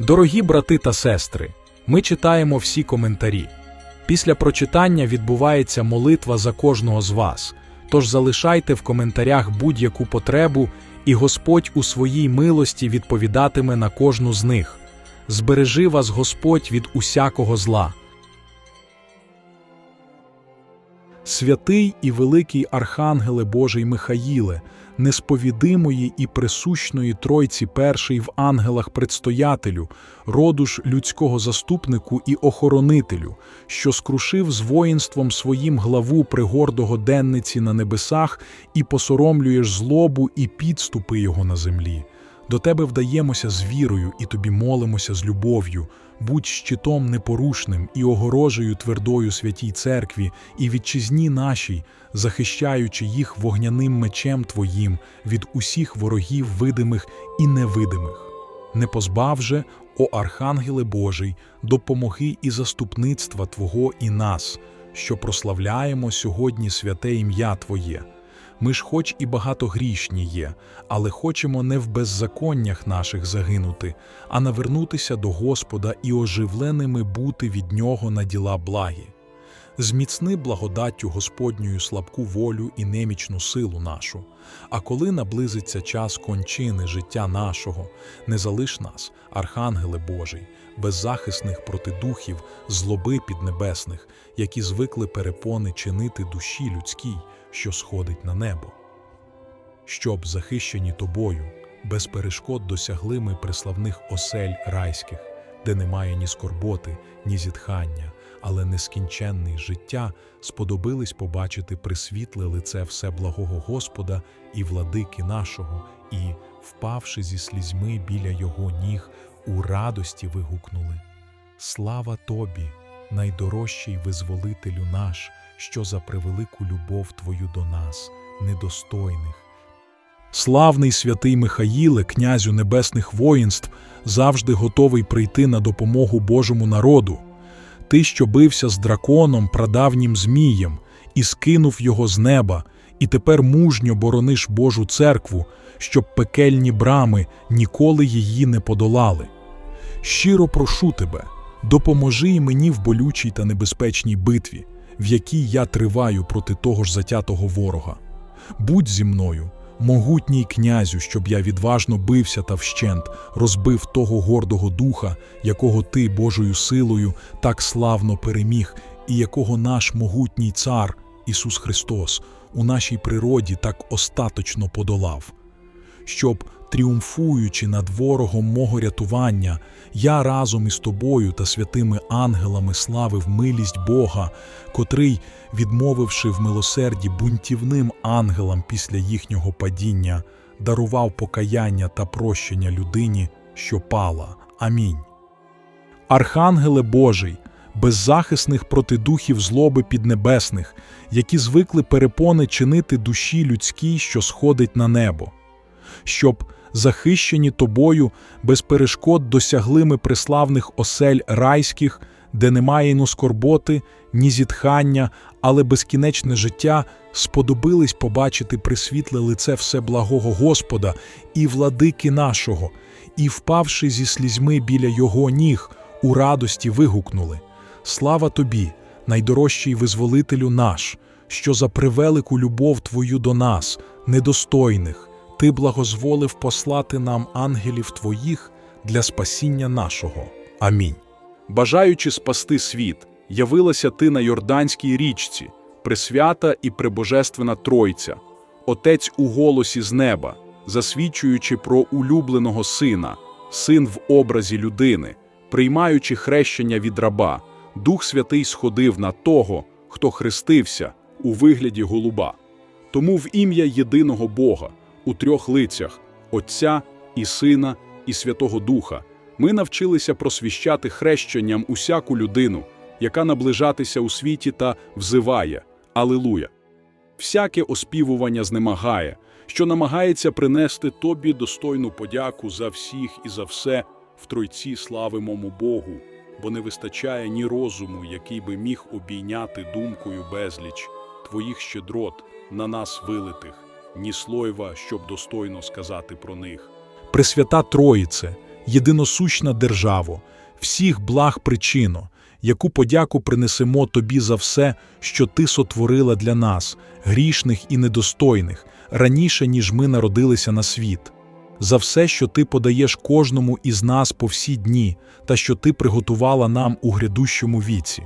Дорогі брати та сестри, ми читаємо всі коментарі. Після прочитання відбувається молитва за кожного з вас. Тож залишайте в коментарях будь-яку потребу, і Господь у своїй милості відповідатиме на кожну з них. Збережи вас Господь від усякого зла. Святий і великий Архангеле Божий Михаїле, несповідимої і присущної Тройці перший в ангелах предстоятелю, роду ж людського заступнику і охоронителю, що скрушив з воїнством своїм главу пригордого денниці на небесах і посоромлюєш злобу і підступи його на землі. До тебе вдаємося з вірою і тобі молимося з любов'ю. Будь щитом непорушним і огорожею твердою святій церкві і вітчизні нашій, захищаючи їх вогняним мечем Твоїм від усіх ворогів видимих і невидимих. Не позбав же, о Архангеле Божий, допомоги і заступництва Твого і нас, що прославляємо сьогодні святе ім'я Твоє. Ми ж хоч і багатогрішні є, але хочемо не в беззаконнях наших загинути, а навернутися до Господа і оживленими бути від Нього на діла благі. Зміцни благодаттю Господньою слабку волю і немічну силу нашу. А коли наблизиться час кончини життя нашого, не залиш нас, Архангеле Божий, беззахисних проти духів, злоби піднебесних, які звикли перепони чинити душі людській, що сходить на небо. Щоб, захищені тобою, без перешкод досягли ми преславних осель райських, де немає ні скорботи, ні зітхання, але нескінченний життя сподобились побачити присвітле лице всеблагого Господа і владики нашого, і, впавши зі слізьми біля його ніг, у радості вигукнули Слава тобі, найдорожчий визволителю наш, що за превелику любов твою до нас, недостойних. Славний святий Михаїле, князю небесних воїнств, завжди готовий прийти на допомогу Божому народу. Ти, що бився з драконом, прадавнім Змієм, і скинув його з неба, і тепер мужньо борониш Божу церкву, щоб пекельні брами ніколи її не подолали. Щиро прошу тебе, допоможи й мені в болючій та небезпечній битві, в якій я триваю проти того ж затятого ворога. Будь зі мною, могутній князю, щоб я відважно бився та вщент, розбив того гордого духа, якого ти Божою силою так славно переміг, і якого наш могутній цар Ісус Христос у нашій природі так остаточно подолав. Щоб, тріумфуючи над ворогом мого рятування, я разом із тобою та святими ангелами славив милість Бога, котрий, відмовивши в милосерді бунтівним ангелам після їхнього падіння, дарував покаяння та прощення людині, що пала. Амінь. Архангеле Божий, беззахисних проти духів злоби піднебесних, які звикли перепони чинити душі людській, що сходить на небо, щоб, захищені тобою, без перешкод досягли ми преславних осель райських, де немає ні скорботи, ні зітхання, але безкінечне життя, сподобились побачити присвітле лице всеблагого Господа і владики нашого, і, впавши зі слізьми біля його ніг, у радості вигукнули. Слава тобі, найдорожчий визволителю наш, що за превелику любов твою до нас, недостойних, ти благозволив послати нам ангелів твоїх для спасіння нашого. Амінь. Бажаючи спасти світ, явилася ти на Йорданській річці, пресвята і пребожественна Тройця, Отець у голосі з неба, засвідчуючи про улюбленого сина, син в образі людини, приймаючи хрещення від раба, Дух Святий сходив на того, хто хрестився у вигляді голуба. Тому в ім'я єдиного Бога, у трьох лицях Отця і Сина і Святого Духа, ми навчилися просвіщати хрещенням усяку людину, яка наближатися у світі та взиває. Алилуя. Всяке оспівування знемагає, що намагається принести тобі достойну подяку за всіх і за все в Тройці славимому Богу, бо не вистачає ні розуму, який би міг обійняти думкою безліч твоїх щедрот на нас вилитих, ні слойва, щоб достойно сказати про них. Пресвята Троїце, єдиносущна державо, всіх благ причино, яку подяку принесемо тобі за все, що ти сотворила для нас, грішних і недостойних, раніше, ніж ми народилися на світ, за все, що ти подаєш кожному із нас по всі дні, та що ти приготувала нам у грядущому віці.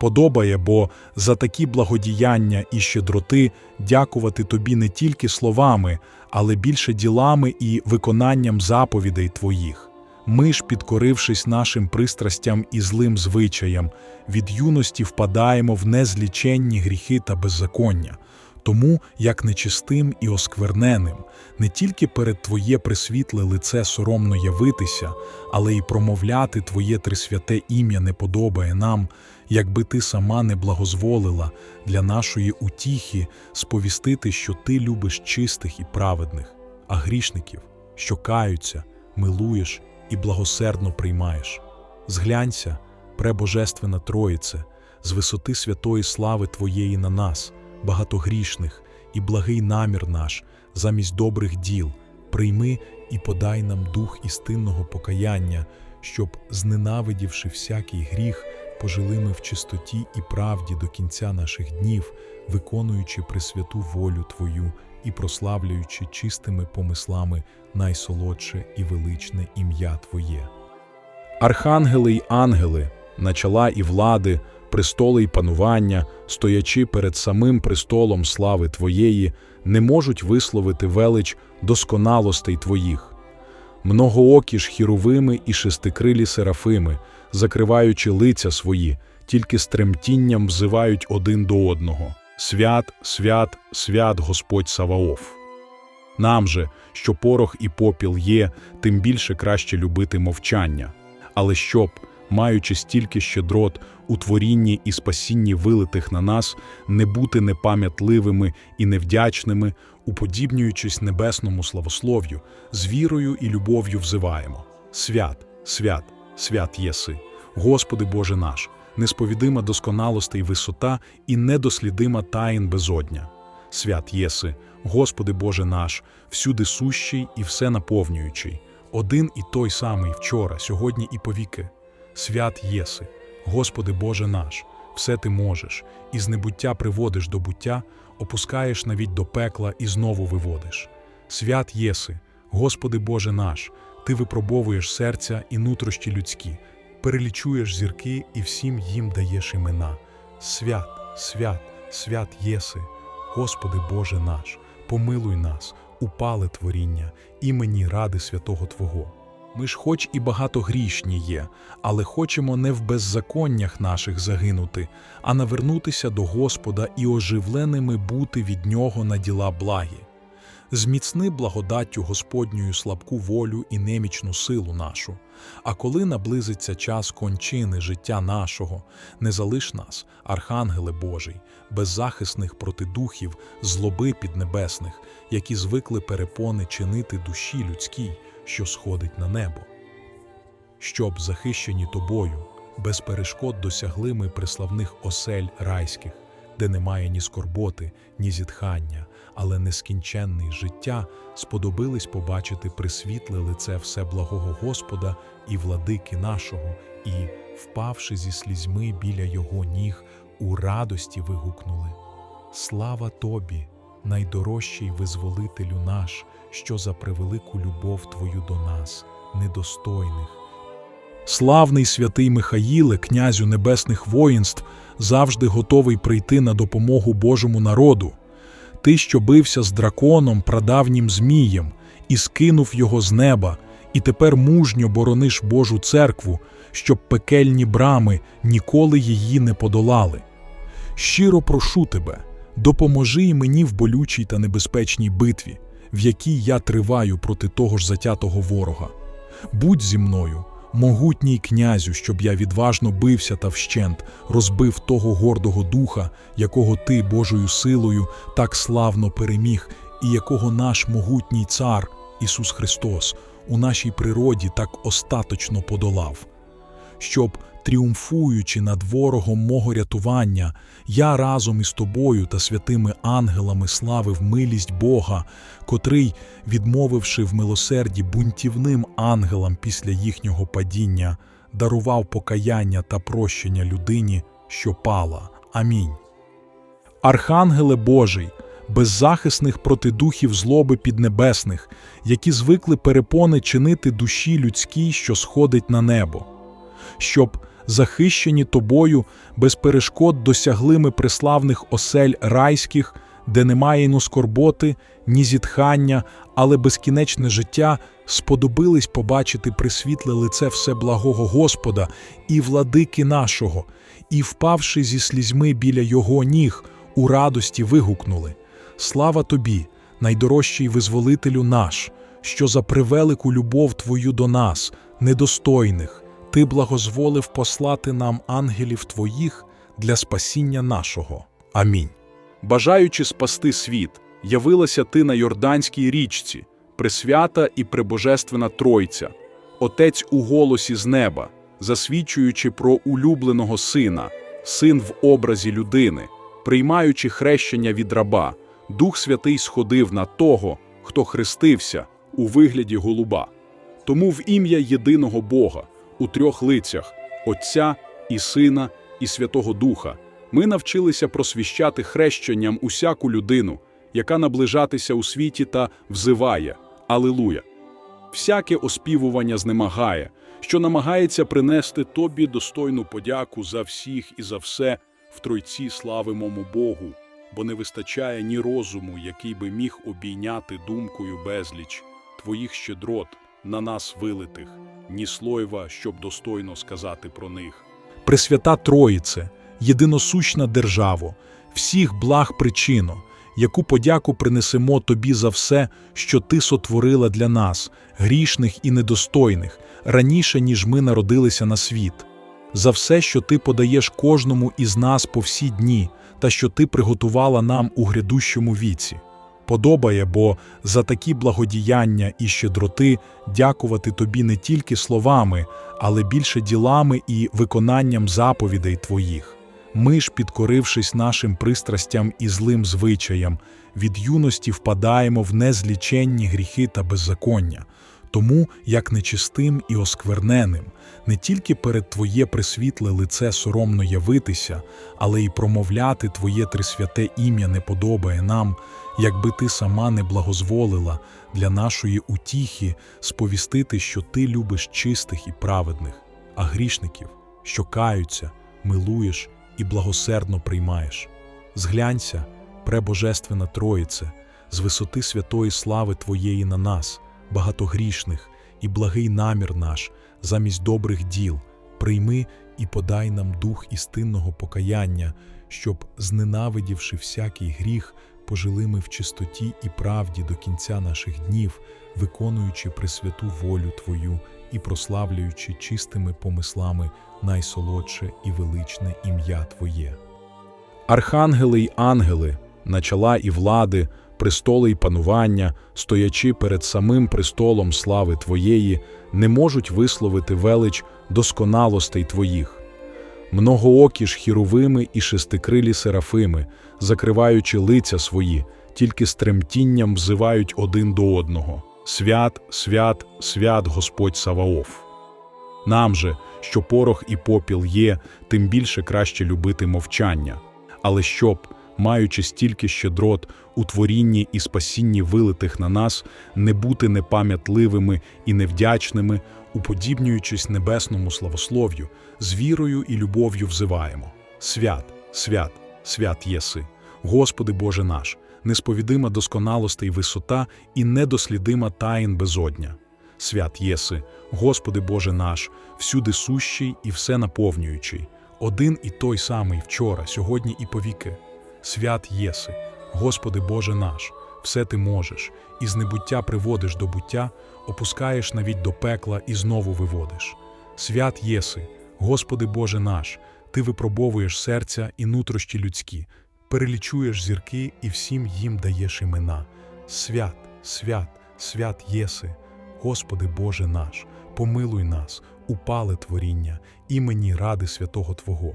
Подобає, бо за такі благодіяння і щедроти дякувати тобі не тільки словами, але більше ділами і виконанням заповідей твоїх. Ми ж, підкорившись нашим пристрастям і злим звичаям, від юності впадаємо в незліченні гріхи та беззаконня. Тому, як нечистим і оскверненим, не тільки перед Твоє присвітле лице соромно явитися, але й промовляти Твоє трисвяте ім'я не подобає нам, якби Ти сама не благозволила для нашої утіхи сповістити, що Ти любиш чистих і праведних, а грішників, що каються, милуєш і благосердно приймаєш. Зглянься, пребожественна Троїце, з висоти святої слави Твоєї на нас, багатогрішних, і благий намір наш, замість добрих діл, прийми і подай нам дух істинного покаяння, щоб, зненавидівши всякий гріх, пожили ми в чистоті і правді до кінця наших днів, виконуючи пресвяту волю Твою і прославлюючи чистими помислами найсолодше і величне ім'я Твоє. Архангели й ангели, начала і влади, престоли й панування, стоячи перед самим престолом слави Твоєї, не можуть висловити велич досконалостей Твоїх. Многоокі ж хіровими і шестикрилі серафими, закриваючи лиця свої, тільки з тремтінням взивають один до одного Свят, свят, свят Господь Саваоф. Нам же, що порох і попіл є, тим більше краще любити мовчання. Але щоб, маючи стільки щедрот у творінні і спасінні вилитих на нас, не бути непам'ятливими і невдячними, уподібнюючись небесному славослов'ю, з вірою і любов'ю взиваємо. Свят, свят, свят єси, Господи Боже наш, несповідима досконалостей висота і недослідима таїн безодня. Свят єси, Господи Боже наш, всюди сущий і все наповнюючий, один і той самий вчора, сьогодні і повіки. Свят єси, Господи Боже наш, все ти можеш, і з небуття приводиш до буття, опускаєш навіть до пекла і знову виводиш. Свят єси, Господи Боже наш, Ти випробовуєш серця і нутрощі людські, перелічуєш зірки і всім їм даєш імена. Свят, свят, свят єси, Господи Боже наш, помилуй нас, упале творіння, імені ради святого Твого. Ми ж хоч і багатогрішні є, але хочемо не в беззаконнях наших загинути, а навернутися до Господа і оживленими бути від Нього на діла благі. Зміцни благодаттю Господньою слабку волю і немічну силу нашу. А коли наблизиться час кончини життя нашого, не залиш нас, архангеле Божий, беззахисних проти духів, злоби піднебесних, які звикли перепони чинити душі людській, що сходить на небо. Щоб, захищені тобою, без перешкод досягли ми приславних осель райських, де немає ні скорботи, ні зітхання, але нескінченний життя, сподобились побачити присвітле лице Всеблагого Господа і владики нашого, і, впавши зі слізьми біля його ніг, у радості вигукнули: Слава тобі, найдорожчий визволителю наш, що за превелику любов твою до нас, недостойних. Славний святий Михаїле, князю небесних воїнств, завжди готовий прийти на допомогу Божому народу. Ти, що бився з драконом, прадавнім Змієм, і скинув його з неба, і тепер мужньо борониш Божу церкву, щоб пекельні брами ніколи її не подолали. Щиро прошу тебе, допоможи мені в болючій та небезпечній битві, в якій я триваю проти того ж затятого ворога. Будь зі мною, могутній князю, щоб я відважно бився та вщент, розбив того гордого духа, якого ти Божою силою так славно переміг, і якого наш могутній цар Ісус Христос у нашій природі так остаточно подолав. Щоб, тріумфуючи над ворогом мого рятування, я разом із тобою та святими ангелами славив милість Бога, котрий, відмовивши в милосерді бунтівним ангелам після їхнього падіння, дарував покаяння та прощення людині, що пала. Амінь. Архангеле Божий, беззахисних проти духів злоби піднебесних, які звикли перепони чинити душі людській, що сходить на небо, щоб, захищені тобою, без перешкод досягли ми преславних осель райських, де немає ні скорботи, ні зітхання, але безкінечне життя, сподобились побачити присвітле лице всеблагого Господа і владики нашого, і, впавши зі слізьми біля його ніг, у радості вигукнули: Слава тобі, найдорожчий визволителю наш, що за превелику любов твою до нас, недостойних, ти благозволив послати нам ангелів твоїх для спасіння нашого. Амінь. Бажаючи спасти світ, явилася ти на Йорданській річці, пресвята і пребожественна Тройця, Отець у голосі з неба, засвідчуючи про улюбленого сина, син в образі людини, приймаючи хрещення від раба, Дух Святий сходив на того, хто хрестився у вигляді голуба. Тому в ім'я єдиного Бога, у трьох лицях Отця і Сина і Святого Духа, ми навчилися просвіщати хрещенням усяку людину, яка наближатися у світі та взиває. Алилуя. Всяке оспівування знемагає, що намагається принести тобі достойну подяку за всіх і за все в Тройці славимому Богу, бо не вистачає ні розуму, який би міг обійняти думкою безліч твоїх щедрот на нас вилитих, ні слойва, щоб достойно сказати про них. Пресвята Троїце, єдиносущна державо, всіх благ причино, яку подяку принесемо тобі за все, що ти сотворила для нас, грішних і недостойних, раніше, ніж ми народилися на світ, за все, що ти подаєш кожному із нас по всі дні, та що ти приготувала нам у грядущому віці. Подобає, бо за такі благодіяння і щедроти дякувати тобі не тільки словами, але більше ділами і виконанням заповідей твоїх. Ми ж, підкорившись нашим пристрастям і злим звичаям, від юності впадаємо в незліченні гріхи та беззаконня. Тому, як нечистим і оскверненим, не тільки перед Твоє присвітле лице соромно явитися, але й промовляти Твоє трисвяте ім'я не подобає нам, якби Ти сама не благозволила для нашої утіхи сповістити, що Ти любиш чистих і праведних, а грішників, що каються, милуєш і благосердно приймаєш. Зглянься, пребожественна Троїце, з висоти святої слави Твоєї на нас, багатогрішних, і благий намір наш, замість добрих діл, прийми і подай нам дух істинного покаяння, щоб, зненавидівши всякий гріх, пожили ми в чистоті і правді до кінця наших днів, виконуючи пресвяту волю Твою і прославлюючи чистими помислами найсолодше і величне ім'я Твоє. Архангели й ангели, начала і влади, престоли й панування, стоячи перед самим престолом слави Твоєї, не можуть висловити велич досконалостей Твоїх. Многоокі ж хіровими і шестикрилі серафими, закриваючи лиця свої, тільки з тремтінням взивають один до одного Свят, свят, свят Господь Саваоф. Нам же, що порох і попіл є, тим більше краще любити мовчання, але щоб, маючи стільки щедрот у творінні і спасінні вилитих на нас, не бути непам'ятливими і невдячними, уподібнюючись небесному славослов'ю, з вірою і любов'ю взиваємо. Свят, свят, свят єси, Господи Боже наш, несповідима досконалостей висота і недослідима таїн безодня. Свят єси, Господи Боже наш, всюди сущий і все наповнюючий, один і той самий вчора, сьогодні і повіки. Свят єси, Господи Боже наш, все ти можеш, і з небуття приводиш до буття, опускаєш навіть до пекла і знову виводиш. Свят єси, Господи Боже наш, Ти випробовуєш серця і нутрощі людські, перелічуєш зірки і всім їм даєш імена. Свят, свят, свят єси, Господи Боже наш, помилуй нас, упале творіння, імені ради святого Твого.